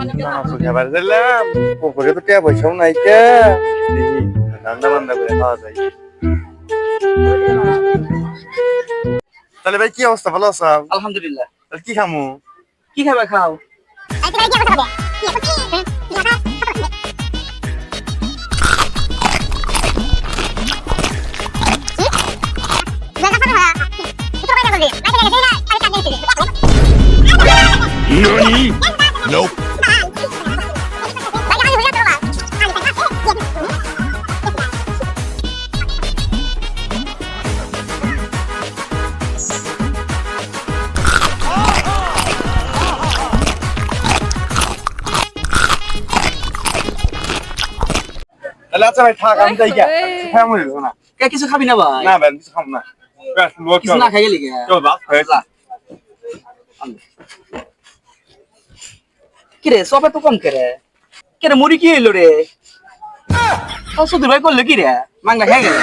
খাবার দিলাম পুকুরে তো টিয়া পয়সাও নাই কে? রান্না বান্না করে খাওয়া যায়। তাহলে ভাই কি অবস্থা? ভালো আছো? আলহামদুলিল্লাহ। তাহলে কি খামু? কি খাবে খাও? তাহলে আচ্ছা ভাই থাক আমি যাই গিয়া। হ্যাঁ যাব না কে কিছু খাবি না ভাই? না ভাই কিছু খাম না। কিছু। না খাই গেলি কে চল বাস হয়েছে কিরে সবে তো কম করে? কিরে মুড়ি কি হইল রে? ও সুধীর ভাই করল কি রে মাংলা খেয়ে গেল?